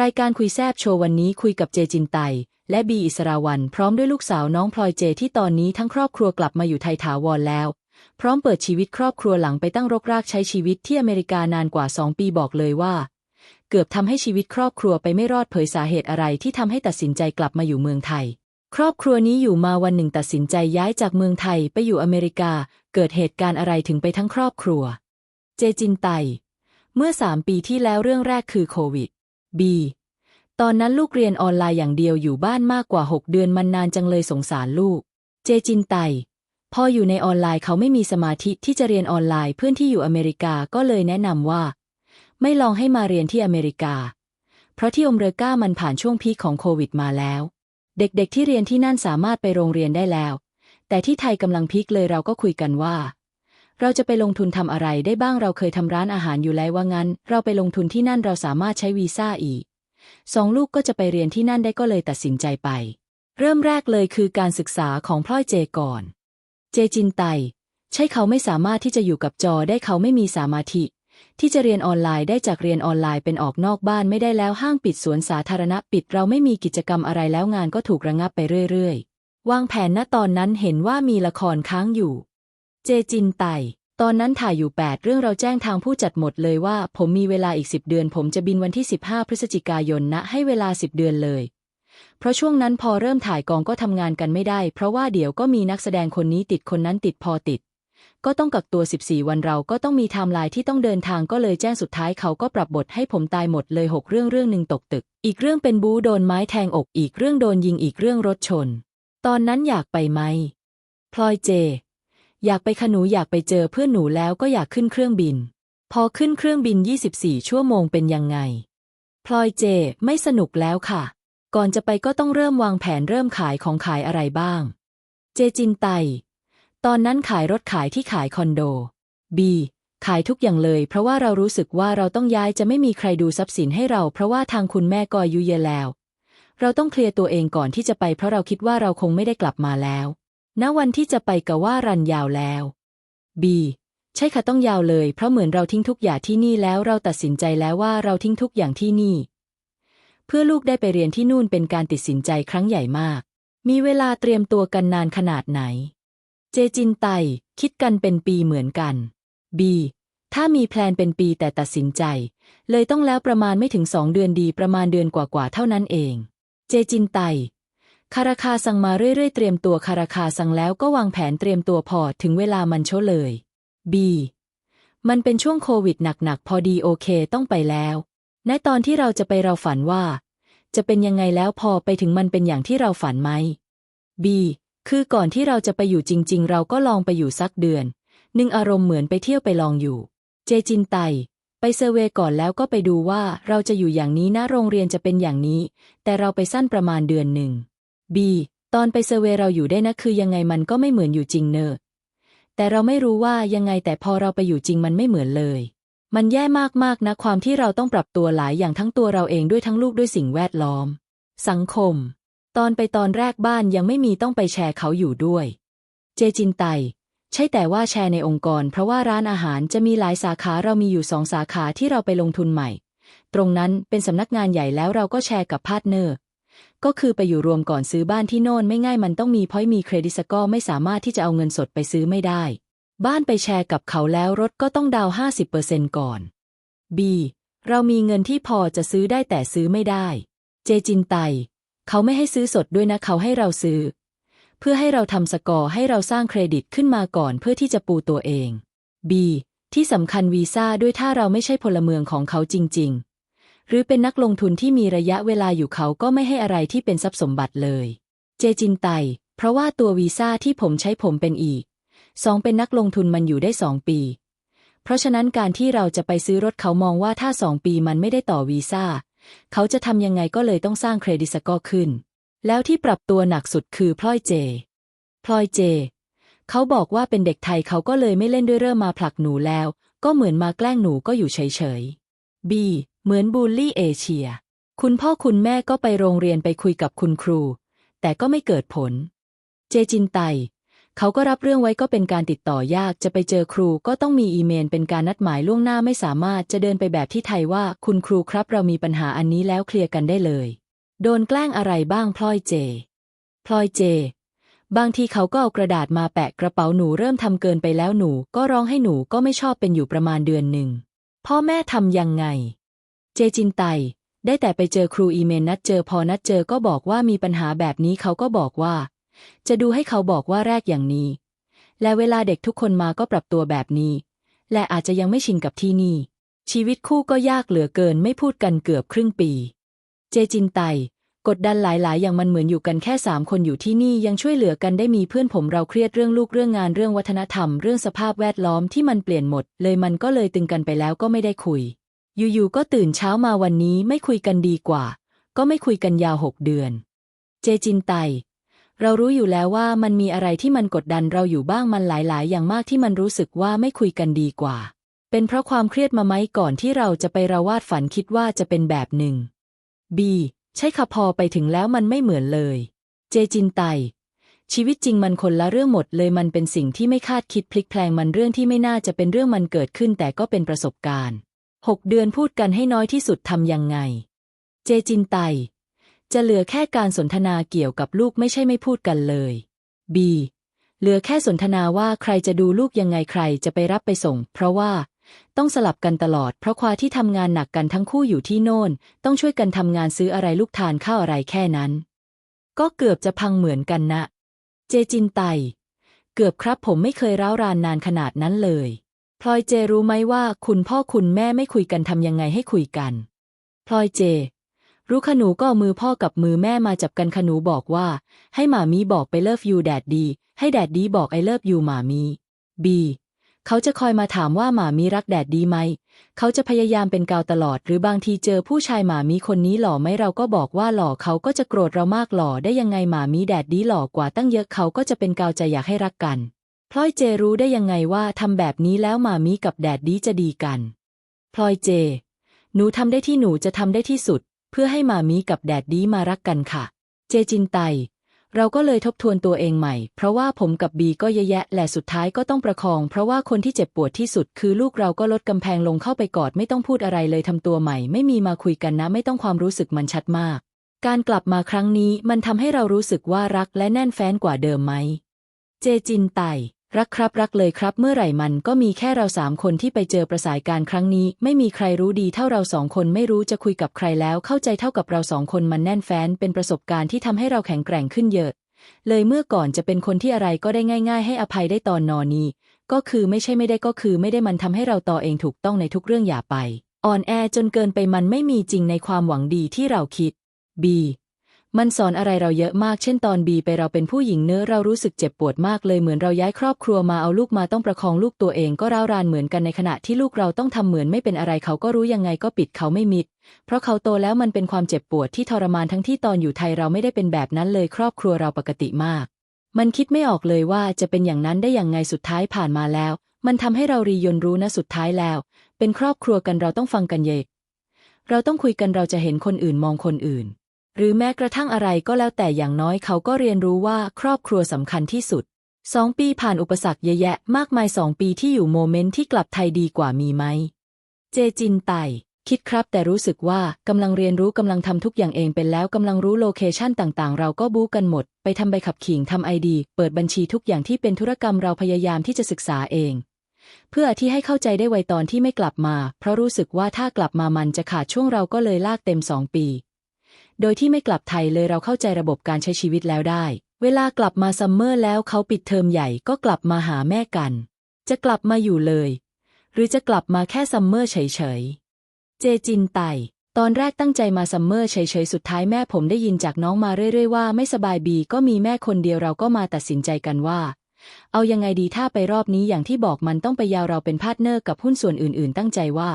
รายการคุยแซบโชว์วันนี้คุยกับเจจินไต และบีอิสราวัน พร้อมด้วยลูกสาวน้องพลอยเจที่ตอนนี้ทั้งครอบครัวกลับมาอยู่ไทยถาวรแล้ว พร้อมเปิดชีวิตครอบครัวหลังไปตั้งรกรากใช้ชีวิตที่อเมริกานานกว่า 2 ปีบอกเลยว่า เกือบทำให้ชีวิตครอบครัวไปไม่รอดเผยสาเหตุอะไรที่ทำให้ตัดสินใจกลับมาอยู่เมืองไทย ครอบครัวนี้อยู่มาวันหนึ่งตัดสินใจย้ายจากเมืองไทยไปอยู่อเมริกา เกิดเหตุการณ์อะไรถึงไปทั้งครอบครัว เจจินไต เมื่อสามปีที่แล้วเรื่องแรกคือโควิด B ตอนนั้นลูกเรียนออนไลน์อย่างเดียวอยู่บ้านมากกว่า 6 เดือนมันนานจังเลยสงสารลูก เจจินไตพออยู่ในออนไลน์เขาไม่มีสมาธิที่จะเรียนออนไลน์เพื่อนที่อยู่อเมริกาก็เลยแนะนำว่า ไม่ลองให้มาเรียนที่อเมริกา เพราะที่อเมริกามันผ่านช่วงพีคของโควิดมาแล้ว เด็กๆที่เรียนที่นั่นสามารถไปโรงเรียนได้แล้ว แต่ที่ไทยกำลังพีคเลยเราก็คุยกันว่า เราจะไปลงทุนทำอะไรได้บ้างเราเคยทำร้านอาหารอยู่แล้วว่างั้น เราไปลงทุนที่นั่นเราสามารถใช้วีซ่าอีกสองลูกก็จะไปเรียนที่นั่นได้ก็เลยตัดสินใจไป เริ่มแรกเลยคือการศึกษาของพลอยเจก่อน เจจินไต ใช่เขาไม่สามารถที่จะอยู่กับจอได้เขาไม่มีสมาธิ ที่จะเรียนออนไลน์ได้จากเรียนออนไลน์เป็นออกนอกบ้านไม่ได้แล้วห้างปิดสวนสาธารณะปิดเราไม่มีกิจกรรมอะไรแล้วงานก็ถูกระงับไปเรื่อยๆ วางแผนณตอนนั้นเห็นว่ามีละครค้างอยู่ เจจินไต ตอนนั้นถ่ายอยู่ 8 เรื่องเราแจ้งทางผู้จัดหมดเลยว่า ผมมีเวลาอีก 10 เดือน ผมจะบินวันที่ 15 พฤศจิกายนนะ ให้เวลา 10 เดือนเลย เพราะช่วงนั้นพอเริ่มถ่ายกองก็ทำงานกันไม่ได้ เพราะว่าเดี๋ยวก็มีนักแสดงคนนี้ติดคนนั้นติดพอติด ก็ต้องกักตัว 14 วันเราก็ต้องมีไทม์ไลน์ที่ต้องเดินทางก็เลยแจ้งสุดท้ายเขาก็ปรับบทให้ผมตายหมดเลย 6 เรื่องเรื่องหนึ่งตกตึก อีกเรื่องเป็นบูโดนไม้แทงอกอีกเรื่องโดนยิงอีกเรื่องรถชน ตอนนั้นอยากไปไหมพลอยเจ อยากไปขนูอยากไปเจอเพื่อนหนูแล้วก็อยากขึ้นเครื่องบิน พอขึ้นเครื่องบิน 24 ชั่วโมงเป็นยังไง พลอยเจ ไม่สนุกแล้วค่ะ ก่อนจะไปก็ต้องเริ่มวางแผนเริ่มขายของขายอะไรบ้าง เจจินไต ตอนนั้นขายรถขายที่ขายคอนโด B ขายทุกอย่างเลย เพราะว่าเรารู้สึกว่าเราต้องย้ายจะไม่มีใครดูทรัพย์สินให้เรา เพราะว่าทางคุณแม่ก็อายุเยอะแล้ว เราต้องเคลียร์ตัวเองก่อนที่จะไป เพราะเราคิดว่าเราคงไม่ได้กลับมาแล้ว ณวันที่จะไปกะว่ารันยาวแล้ว B ใช่ค่ะต้องยาวเลย เพราะเหมือนเราทิ้งทุกอย่างที่นี่แล้วเราตัดสินใจแล้วว่าเราทิ้งทุกอย่างที่นี่ เพื่อลูกได้ไปเรียนที่นู่นเป็นการตัดสินใจครั้งใหญ่มาก มีเวลาเตรียมตัวกันนานขนาดไหน เจจินไต คิดกันเป็นปีเหมือนกัน B ถ้ามีแพลนเป็นปีแต่ตัดสินใจ เลยต้องแล้วประมาณไม่ถึงสองเดือนดีประมาณเดือนกว่าๆเท่านั้นเอง เจจินไต คาราคาสั่งมาเรื่อยๆเตรียมตัวคาราคาสั่งแล้วก็วางแผนเตรียมตัวพอถึงเวลามันโชเลย B มันเป็นช่วงโควิดหนักๆ พอดีโอเคต้องไปแล้วณตอนที่เราจะไปเราฝันว่า จะเป็นยังไงแล้วพอไปถึงมันเป็นอย่างที่เราฝันไหม B คือก่อนที่เราจะไปอยู่จริง ๆ เราก็ลองไปอยู่สักเดือนหนึ่งอารมณ์เหมือนไปเที่ยวไปลองอยู่ เจจินไต ไปเซอร์เวก่อนแล้วก็ไปดูว่าเราจะอยู่อย่างนี้นะโรงเรียนจะเป็นอย่างนี้ แต่เราไปสั้นประมาณเดือนหนึ่ง B ตอนไปเซเวเราอยู่ได้นะคือยังไงมันก็ไม่เหมือนอยู่จริงเนอะแต่เราไม่รู้ว่ายังไงแต่พอเราไปอยู่จริงมันไม่เหมือนเลย มันแย่มากๆนะความที่เราต้องปรับตัวหลายอย่างทั้งตัวเราเองด้วยทั้งลูกด้วยสิ่งแวดล้อม สังคม ตอนไปตอนแรกบ้านยังไม่มีต้องไปแชร์เขาอยู่ด้วย เจจินไต ใช่แต่ว่าแชร์ในองค์กร เพราะว่าร้านอาหารจะมีหลายสาขาเรามีอยู่สองสาขาที่เราไปลงทุนใหม่ ตรงนั้นเป็นสำนักงานใหญ่แล้วเราก็แชร์กับพาร์ทเนอร์ ก็คือไปอยู่รวมก่อนซื้อบ้านที่โน่นไม่ง่ายมันต้องมีพอยมีเครดิตสกอร์ไม่สามารถที่จะเอาเงินสดไปซื้อไม่ได้ บ้านไปแชร์กับเขาแล้วรถก็ต้องดาวห้าสิบเปอร์เซ็นก่อน B เรามีเงินที่พอจะซื้อได้แต่ซื้อไม่ได้ เจจินไต เขาไม่ให้ซื้อสดด้วยนะเขาให้เราซื้อ เพื่อให้เราทำสกอร์ให้เราสร้างเครดิตขึ้นมาก่อนเพื่อที่จะปูตัวเอง B ที่สำคัญวีซ่าด้วยถ้าเราไม่ใช่พลเมืองของเขาจริง ๆ หรือเป็นนักลงทุนที่มีระยะเวลาอยู่เขาก็ไม่ให้อะไรที่เป็นทรัพย์สมบัติเลย เจจินไต เพราะว่าตัววีซ่าที่ผมใช้ผมเป็นอีกสองเป็นนักลงทุนมันอยู่ได้สองปี เพราะฉะนั้นการที่เราจะไปซื้อรถเขามองว่าถ้าสองปีมันไม่ได้ต่อวีซ่า เขาจะทำยังไงก็เลยต้องสร้างเครดิตสกอร์ขึ้น แล้วที่ปรับตัวหนักสุดคือพลอยเจ พลอยเจ เขาบอกว่าเป็นเด็กไทยเขาก็เลยไม่เล่นด้วยเริ่มมาผลักหนูแล้ว ก็เหมือนมาแกล้งหนูก็อยู่เฉยๆ B เหมือนบูลลี่เอเชีย คุณพ่อคุณแม่ก็ไปโรงเรียนไปคุยกับคุณครู แต่ก็ไม่เกิดผล เจจินไต เขาก็รับเรื่องไว้ก็เป็นการติดต่อยากจะไปเจอครูก็ต้องมีอีเมลเป็นการนัดหมายล่วงหน้าไม่สามารถจะเดินไปแบบที่ไทยว่าคุณครูครับเรามีปัญหาอันนี้แล้วเคลียร์กันได้เลย โดนแกล้งอะไรบ้างพลอยเจ พลอยเจบางทีเขาก็เอากระดาษมาแปะกระเป๋าหนูเริ่มทำเกินไปแล้วหนูก็ร้องให้หนูก็ไม่ชอบเป็นอยู่ประมาณเดือนหนึ่ง พ่อแม่ทำยังไง เจจินไต ได้แต่ไปเจอครูอีเมลนัดเจอพอนัดเจอก็บอกว่ามีปัญหาแบบนี้เขาก็บอกว่า จะดูให้เขาบอกว่าแรกอย่างนี้ และเวลาเด็กทุกคนมาก็ปรับตัวแบบนี้ และอาจจะยังไม่ชินกับที่นี่ ชีวิตคู่ก็ยากเหลือเกินไม่พูดกันเกือบครึ่งปี เจจินไตกดดันหลาย ๆ อย่างมันเหมือนอยู่กันแค่สามคนอยู่ที่นี่ยังช่วยเหลือกันได้มีเพื่อนผมเราเครียดเรื่องลูกเรื่องงานเรื่องวัฒนธรรม เรื่องสภาพแวดล้อมที่มันเปลี่ยนหมด เลยมันก็เลยตึงกันไปแล้วก็ไม่ได้คุย อยู่ๆก็ตื่นเช้ามาวันนี้ไม่คุยกันดีกว่า ก็ไม่คุยกันยาวหกเดือน เจจินไต เรารู้อยู่แล้วว่ามันมีอะไรที่มันกดดันเราอยู่บ้างมันหลาย ๆ อย่างมากที่มันรู้สึกว่าไม่คุยกันดีกว่า เป็นเพราะความเครียดมาไหมก่อนที่เราจะไประวาดฝันคิดว่าจะเป็นแบบหนึ่ง B ใช่ค่ะพอไปถึงแล้วมันไม่เหมือนเลย เจจินไต ชีวิตจริงมันคนละเรื่องหมดเลยมันเป็นสิ่งที่ไม่คาดคิดพลิกแพลงมันเรื่องที่ไม่น่าจะเป็นเรื่องมันเกิดขึ้นแต่ก็เป็นประสบการณ์ หกเดือนพูดกันให้น้อยที่สุดทำยังไง เจจินไต จะเหลือแค่การสนทนาเกี่ยวกับลูกไม่ใช่ไม่พูดกันเลย B เหลือแค่สนทนาว่าใครจะดูลูกยังไงใครจะไปรับไปส่ง เพราะว่าต้องสลับกันตลอด เพราะควาที่ทำงานหนักกันทั้งคู่อยู่ที่โน่น ต้องช่วยกันทำงานซื้ออะไรลูกทานข้าวอะไรแค่นั้น ก็เกือบจะพังเหมือนกันนะ เจจินไต เกือบครับผมไม่เคยร้าวรานนานขนาดนั้นเลย พลอยเจรู้ไหมว่าคุณพ่อคุณแม่ไม่คุยกันทำยังไงให้คุยกันพลอยเจ รู้ขนูก็มือพ่อกับมือแม่มาจับกันขนูบอกว่า ให้หมามีบอกไปเลิฟยูแดดดี ให้แดดดีบอกไอเลิฟยูหมามีบีเขาจะคอยมาถามว่าหมามีรักแดดดีไหม เขาจะพยายามเป็นกาวตลอด หรือบางทีเจอผู้ชายหมามีคนนี้หล่อไหมเราก็บอกว่าหล่อเขาก็จะโกรธเรามากหล่อได้ยังไงหมามีแดดดีหล่อกว่าตั้งเยอะเขาก็จะเป็นกาวใจอยากให้รักกัน พลอยเจรู้ได้ยังไงว่าทำแบบนี้แล้วมามีกับแดดดีจะดีกัน พลอยเจ หนูทำได้ที่หนูจะทำได้ที่สุด เพื่อให้มามีกับแดดดีมารักกันค่ะ เจจินไต เราก็เลยทบทวนตัวเองใหม่ เพราะว่าผมกับบีก็เยะแยะและสุดท้ายก็ต้องประคอง เพราะว่าคนที่เจ็บปวดที่สุด คือลูกเราก็ลดกำแพงลงเข้าไปกอดไม่ต้องพูดอะไรเลยทำตัวใหม่ ไม่มีมาคุยกันนะไม่ต้องความรู้สึกมันชัดมาก การกลับมาครั้งนี้มันทำให้เรารู้สึกว่ารักและแน่นแฟ้นกว่าเดิมไหม เจจินไต รักครับรักเลยครับ เมื่อไหร่มันก็มีแค่เราสามคนที่ไปเจอประสายการครั้งนี้ ไม่มีใครรู้ดีเท่าเราสองคนไม่รู้จะคุยกับใครแล้ว เข้าใจเท่ากับเราสองคนมันแน่นแฟ้นเป็นประสบการณ์ที่ทำให้เราแข็งแกร่งขึ้นเยอะ เลยเมื่อก่อนจะเป็นคนที่อะไรก็ได้ง่าย ๆ ให้อภัยได้ตอนนอนนี้ ก็คือไม่ใช่ไม่ได้ก็คือไม่ได้มันทำให้เราต่อเองถูกต้องในทุกเรื่องอย่าไปอ่อนแอจนเกินไปมันไม่มีจริงในความหวังดีที่เราคิด B มันสอนอะไรเราเยอะมาก เช่นตอนบีไปเราเป็นผู้หญิงเนื้อเรารู้สึกเจ็บปวดมากเลยเหมือนเราย้ายครอบครัวมาเอาลูกมาต้องประคองลูกตัวเองก็ร้าวรานเหมือนกันในขณะที่ลูกเราต้องทำเหมือนไม่เป็นอะไรเขาก็รู้ยังไงก็ปิดเขาไม่มิด เพราะเขาโตแล้วมันเป็นความเจ็บปวดที่ทรมานทั้งที่ตอนอยู่ไทยเราไม่ได้เป็นแบบนั้นเลยครอบครัวเราปกติมาก มันคิดไม่ออกเลยว่าจะเป็นอย่างนั้นได้อย่างไงสุดท้ายผ่านมาแล้ว มันทำให้เรารียนรู้นะสุดท้ายแล้ว เป็นครอบครัวกันเราต้องฟังกันเยกเราต้องคุยกันเราจะเห็นคนอื่นมองคนอื่น หรือแม้กระทั่งอะไรก็แล้วแต่อย่างน้อยเขาก็เรียนรู้ว่าครอบครัวสำคัญที่สุดสองปีผ่านอุปสรรคเยอะแยะมากมายสองปีที่อยู่โมเมนต์ที่กลับไทยดีกว่ามีไหม เจจินไตคิดครับแต่รู้สึกว่ากำลังเรียนรู้กำลังทำทุกอย่างเองเป็นแล้วกำลังรู้โลเคชันต่างๆ เราก็บู๊กันหมด ไปทำใบขับขี่ทำไอดี เปิดบัญชีทุกอย่างที่เป็นธุรกรรมเราพยายามที่จะศึกษาเอง เพื่อที่ให้เข้าใจได้ไวตอนที่ไม่กลับมา เพราะรู้สึกว่าถ้ากลับมามันจะขาดช่วงเราก็เลยลากเต็มสองปี โดยที่ไม่กลับไทยเลยเราเข้าใจระบบการใช้ชีวิตแล้วได้ เวลากลับมาซัมเมอร์แล้วเขาปิดเทอมใหญ่ก็กลับมาหาแม่กัน จะกลับมาอยู่เลย หรือจะกลับมาแค่ซัมเมอร์เฉยๆ เจจินไตตอนแรกตั้งใจมาซัมเมอร์เฉยๆ สุดท้ายแม่ผมได้ยินจากน้องมาเรื่อยๆว่าไม่สบายบีก็มีแม่คนเดียวเราก็มาตัดสินใจกันว่า เอายังไงดีถ้าไปรอบนี้อย่างที่บอกมันต้องไปยาวเราเป็นพาร์ทเนอร์กับหุ้นส่วนอื่นๆ ตั้งใจว่า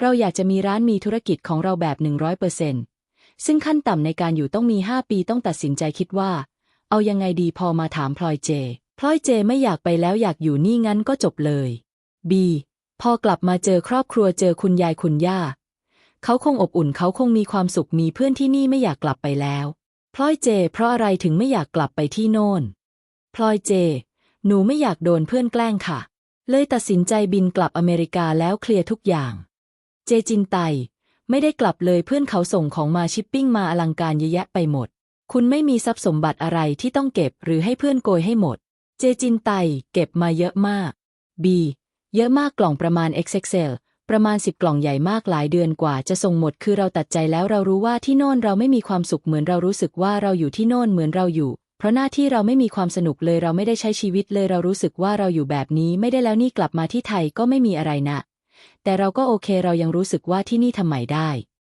เราอยากจะมีร้านมีธุรกิจของเราแบบหนึ่งร้อยเปอร์เซ็น ซึ่งขั้นต่ำในการอยู่ต้องมีห้าปีต้องตัดสินใจคิดว่า เอายังไงดีพอมาถามพลอยเจ พลอยเจไม่อยากไปแล้วอยากอยู่นี่งั้นก็จบเลยบีพอกลับมาเจอครอบครัวเจอคุณยายคุณย่า เขาคงอบอุ่นเขาคงมีความสุขมีเพื่อนที่นี่ไม่อยากกลับไปแล้วพลอยเจ เพราะอะไรถึงไม่อยากกลับไปที่โน่นพลอยเจ หนูไม่อยากโดนเพื่อนแกล้งค่ะ เลยตัดสินใจบินกลับอเมริกาแล้วเคลียร์ทุกอย่าง เจจินไต ไม่ได้กลับเลยเพื่อนเขาส่งของมาชิปปิ้งมาอลังการเยอะแยะไปหมด คุณไม่มีทรัพย์สมบัติอะไรที่ต้องเก็บหรือให้เพื่อนโกยให้หมด เจจินไตเก็บมาเยอะมาก B เยอะมากกล่องประมาณ XXL ประมาณ10กล่องใหญ่มากหลายเดือนกว่าจะส่งหมดคือเราตัดใจแล้วเรารู้ว่าที่โน่นเราไม่มีความสุขเหมือนเรารู้สึกว่าเราอยู่ที่โน่นเหมือนเราอยู่ เพราะหน้าที่เราไม่มีความสนุกเลยเราไม่ได้ใช้ชีวิตเลยเรารู้สึกว่าเราอยู่แบบนี้ไม่ได้แล้วนี่กลับมาที่ไทยก็ไม่มีอะไรนะ แต่เราก็โอเคเรายังรู้สึกว่าที่นี่ทำใหม่ได้